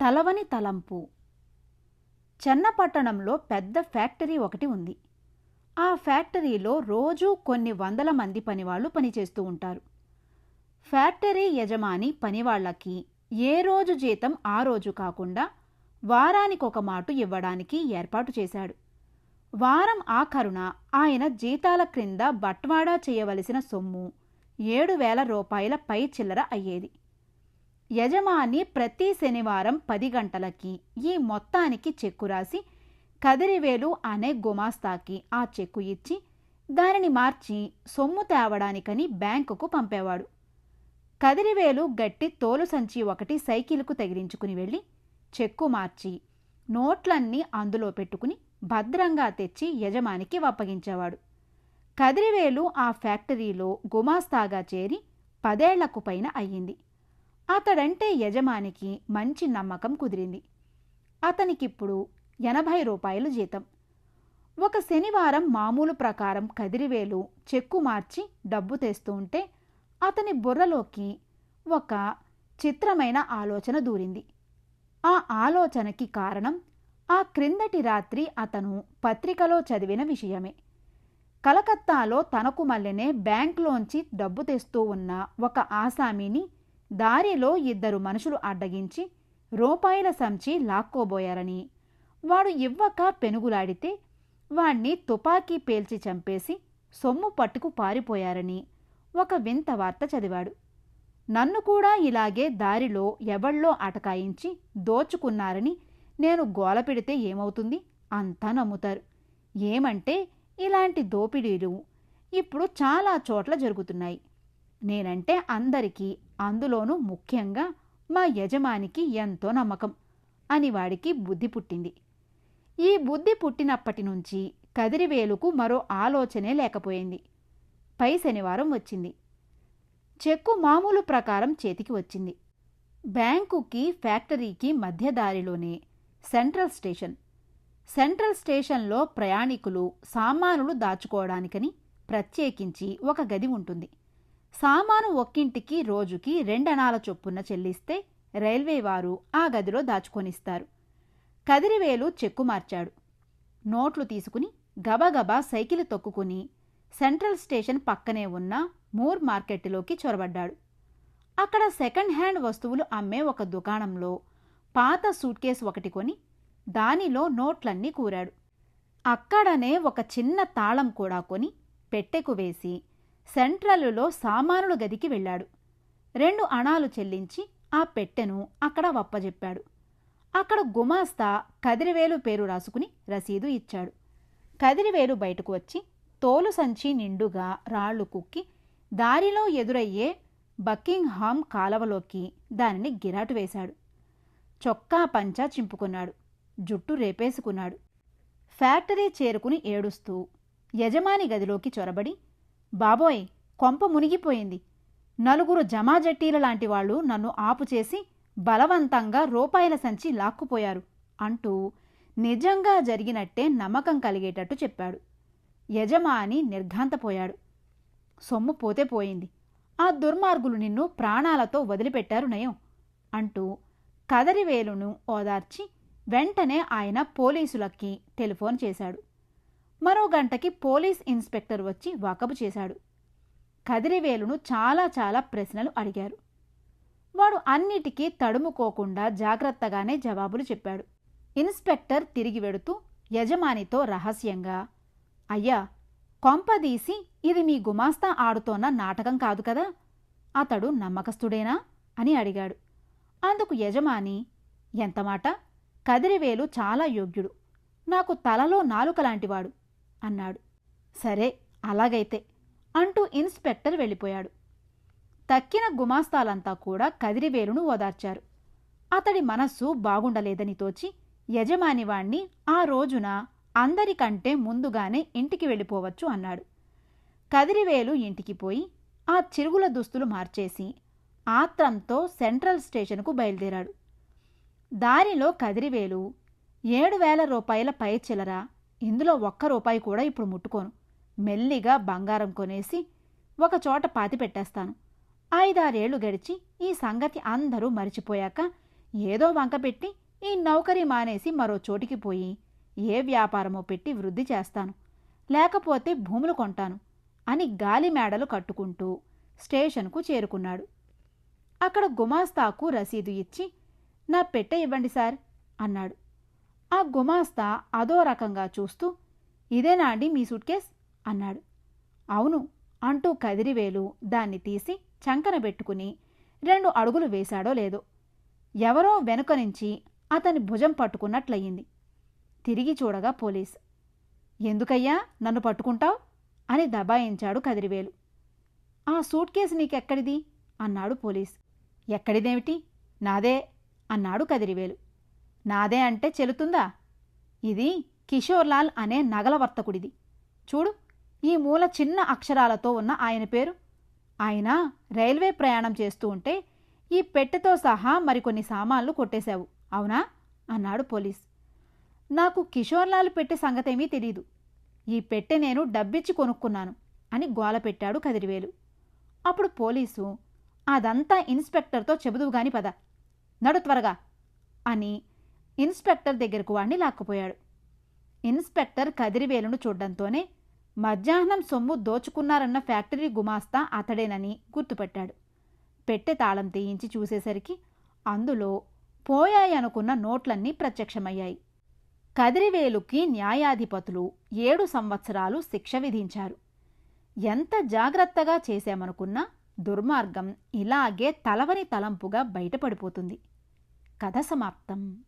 తలవని తలంపు. చెన్నపట్టణంలో పెద్ద ఫ్యాక్టరీ ఒకటి ఉంది. ఆ ఫ్యాక్టరీలో రోజూ కొన్ని వందల మంది పనివాళ్ళు పనిచేస్తూ ఉంటారు. ఫ్యాక్టరీ యజమాని పనివాళ్ళకి ఏ రోజు జీతం ఆ రోజు కాకుండా వారానికొక మాటు ఇవ్వడానికి ఏర్పాటు చేశాడు. వారం ఆఖరున ఆయన జీతాల క్రింద బట్వాడా చేయవలసిన సొమ్ము ఏడు వేల రూపాయల పై చిల్లర అయ్యేది. యజమాని ప్రతి శనివారం పది గంటలకి ఈ మొత్తానికి చెక్కు రాసి కదిరివేలు అనే గుమాస్తాకి ఆ చెక్కు ఇచ్చి దానిని మార్చి సొమ్ము తేవడానికని బ్యాంకుకు పంపేవాడు. కదిరివేలు గట్టి తోలు సంచి ఒకటి సైకిల్కు తగిలించుకుని వెళ్ళి చెక్కు మార్చి నోట్లన్నీ అందులో పెట్టుకుని భద్రంగా తెచ్చి యజమానికి అప్పగించేవాడు. కదిరివేలు ఆ ఫ్యాక్టరీలో గుమాస్తాగా చేరి పదేళ్ళకు పైన అయ్యింది. అతడంటే యజమానికి మంచి నమ్మకం కుదిరింది. అతనికిప్పుడు ఎనభై రూపాయలు జీతం. ఒక శనివారం మామూలు ప్రకారం కదిరివేలు చెక్కు మార్చి డబ్బు తెస్తూ ఉంటే అతని బుర్రలోకి ఒక చిత్రమైన ఆలోచన దూరింది. ఆ ఆలోచనకి కారణం ఆ క్రిందటి రాత్రి అతను పత్రికలో చదివిన విషయమే. కలకత్తాలో తనకు మల్లెనే బ్యాంక్లోంచి డబ్బు తెస్తూ ఉన్న ఒక ఆసామీని దారిలో ఇద్దరు మనుషులు అడ్డగించి రూపాయల సంచి లాక్కోబోయారని. వాడు ఇవ్వక పెనుగులాడితే వాణ్ణి తుపాకీ పేల్చి చంపేసి సొమ్ము పట్టుకు పారిపోయారని ఒక వింత వార్త చదివాడు. నన్ను కూడా ఇలాగే దారిలో ఎవళ్ళో అటకాయించి దోచుకున్నారని నేను గోల పెడితే ఏమవుతుంది? అంతా నమ్ముతారు. ఏమంటే ఇలాంటి దోపిడీలు ఇప్పుడు చాలా చోట్ల జరుగుతున్నాయి. నేనంటే అందరికీ అందులోనూ ముఖ్యంగా మా యజమానికి ఎంతో నమ్మకం అని వాడికి బుద్ధి పుట్టింది. ఈ బుద్ధి పుట్టినప్పటి నుంచి కదిరివేలుకు మరో ఆలోచనే లేకపోయింది. పై శనివారం వచ్చింది. చెక్కు మామూలు ప్రకారం చేతికి వచ్చింది. బ్యాంకుకి ఫ్యాక్టరీకి మధ్య దారిలోనే సెంట్రల్ స్టేషన్. సెంట్రల్ స్టేషన్లో ప్రయాణికులు సామానులు దాచుకోవడానికని ప్రత్యేకించి ఒక గది ఉంటుంది. సామాను ఒక్కింటికి రోజుకి రెండనాల చొప్పున చెల్లిస్తే రైల్వే వారు ఆ గదిలో దాచుకొనిస్తారు. కదిరివేలు చెక్కు మార్చాడు. నోట్లు తీసుకుని గబగబా సైకిల్ తొక్కుకుని సెంట్రల్ స్టేషన్ పక్కనే ఉన్న మూర్ మార్కెట్లోకి చొరబడ్డాడు. అక్కడ సెకండ్ హ్యాండ్ వస్తువులు అమ్మే ఒక దుకాణంలో పాత సూట్ కేసు ఒకటి కొని దానిలో నోట్లన్నీ కూరాడు. అక్కడనే ఒక చిన్న తాళం కూడా కొని పెట్టెకు వేసి సెంట్రలులో సామానుల గదికి వెళ్ళాడు. రెండు అణాలు చెల్లించి ఆ పెట్టెను అక్కడ వప్పజెప్పాడు. అక్కడ గుమాస్తా కదిరివేలు పేరు రాసుకుని రసీదు ఇచ్చాడు. కదిరివేలు బయటకు వచ్చి తోలు సంచి నిండుగా రాళ్ళు కుక్కి దారిలో ఎదురయ్యే బకింగ్హామ్ కాలవలోకి దానిని గిరాటు వేశాడు. చొక్కా పంచా చింపుకున్నాడు. జుట్టు రేపేసుకున్నాడు. ఫ్యాక్టరీ చేరుకుని ఏడుస్తూ యజమాని గదిలోకి చొరబడి బాబోయ్ కొంప మునిగిపోయింది. నలుగురు జమాజట్టీల లాంటి వాళ్ళు నన్ను ఆపుచేసి బలవంతంగా రూపాయల సంచి లాక్కుపోయారు అంటూ నిజంగా జరిగినట్టే నమ్మకం కలిగేటట్టు చెప్పాడు. యజమాని నిర్ఘాంతపోయాడు. సొమ్ము పోతే పోయింది. ఆ దుర్మార్గులు నిన్ను ప్రాణాలతో వదిలిపెట్టారు నయం అంటూ కదరివేలును ఓదార్చి వెంటనే ఆయన పోలీసులకి టెలిఫోన్ చేశాడు. మరో గంటకి పోలీస్ ఇన్స్పెక్టర్ వచ్చి వాకబు చేశాడు. కదిరివేలును చాలా చాలా ప్రశ్నలు అడిగారు. వాడు అన్నిటికీ తడుముకోకుండా జాగ్రత్తగానే జవాబులు చెప్పాడు. ఇన్స్పెక్టర్ తిరిగి వెడుతూ యజమానితో రహస్యంగా అయ్యా కొంపదీసి ఇది మీ గుమాస్తా ఆడుతోన్న నాటకం కాదు కదా? అతడు నమ్మకస్తుడేనా? అని అడిగాడు. అందుకు యజమాని ఎంతమాట కదిరివేలు చాలా యోగ్యుడు. నాకు తలలో నాలుక లాంటివాడు అన్నాడు. సరే అలాగైతే అంటూ ఇన్స్పెక్టర్ వెళ్ళిపోయాడు. తక్కిన గుమాస్తాలంతా కూడా కదిరివేలును ఓదార్చారు. అతడి మనస్సు బాగుండలేదని తోచి యజమానివాణ్ణి ఆ రోజున అందరికంటే ముందుగానే ఇంటికి వెళ్ళిపోవచ్చు అన్నాడు. కదిరివేలు ఇంటికి పోయి ఆ చిరుగుల దుస్తులు మార్చేసి ఆత్రంతో సెంట్రల్ స్టేషన్కు బయలుదేరాడు. దారిలో కదిరివేలు ఏడు వేల రూపాయల పై చిల్లర ఇందులో ఒక్క రూపాయి కూడా ఇప్పుడు ముట్టుకోను. మెల్లిగా బంగారం కొనేసి ఒకచోట పాతి పెట్టేస్తాను. ఐదారేళ్ళు గడిచి ఈ సంగతి అందరూ మరిచిపోయాక ఏదో వంక పెట్టి ఈ నౌకరీ మానేసి మరో చోటికి పోయి ఏ వ్యాపారమో పెట్టి వృద్ధి చేస్తాను. లేకపోతే భూములు కొంటాను అని గాలి మేడలు కట్టుకుంటూ స్టేషన్కు చేరుకున్నాడు. అక్కడ గుమాస్తాకు రసీదు ఇచ్చి నా పెట్టె ఇవ్వండి సార్ అన్నాడు. ఆ గుమాస్తా అదో రకంగా చూస్తూ ఇదేనా అండి మీ సూట్ కేస్? అన్నాడు. అవును అంటూ కదిరివేలు దాన్ని తీసి చంకన పెట్టుకుని రెండు అడుగులు వేశాడో లేదో ఎవరో వెనుక నుంచి అతని భుజం పట్టుకున్నట్లయింది. తిరిగి చూడగా పోలీస్ ఎందుకయ్యా నన్ను పట్టుకుంటావు? అని దబాయించాడు కదిరివేలు. ఆ సూట్ కేసు నీకెక్కడిది? అన్నాడు పోలీస్. ఎక్కడిదేమిటి? నాదే అన్నాడు కదిరివేలు. నాదే అంటే చెల్లుతుందా ఇది కిషోర్లాల్ అనే నగల వర్తకుడిది. చూడు ఈ మూల చిన్న అక్షరాలతో ఉన్న ఆయన పేరు. ఆయన రైల్వే ప్రయాణం చేస్తూ ఉంటే ఈ పెట్టెతో సహా మరికొన్ని సామాన్లు కొట్టేశావు. అవునా? అన్నాడు పోలీస్. నాకు కిషోర్లాల్ పెట్టె సంగతేమీ తెలీదు. ఈ పెట్టె నేను డబ్బిచ్చి కొనుక్కున్నాను అని గోల పెట్టాడు కదిరివేలు. అప్పుడు పోలీసు అదంతా ఇన్స్పెక్టర్తో చెబుదువుగాని పద. నడు త్వరగా అని ఇన్స్పెక్టర్ దగ్గరకు వాణ్ణి లాక్కుపోయాడు. ఇన్స్పెక్టర్ కదిరివేలును చూడ్డంతోనే మధ్యాహ్నం సొమ్ము దోచుకున్నారన్న ఫ్యాక్టరీ గుమాస్తా అతడేనని గుర్తుపట్టాడు. పెట్టె తాళం తీయించి చూసేసరికి అందులో పోయాయనుకున్న నోట్లన్నీ ప్రత్యక్షమయ్యాయి. కదిరివేలుకి న్యాయాధిపతులు ఏడు సంవత్సరాలు శిక్ష విధించారు. ఎంత జాగ్రత్తగా చేశామనుకున్నా దుర్మార్గం ఇలాగే తలవని తలంపుగా బయటపడిపోతుంది. కథ సమాప్తం.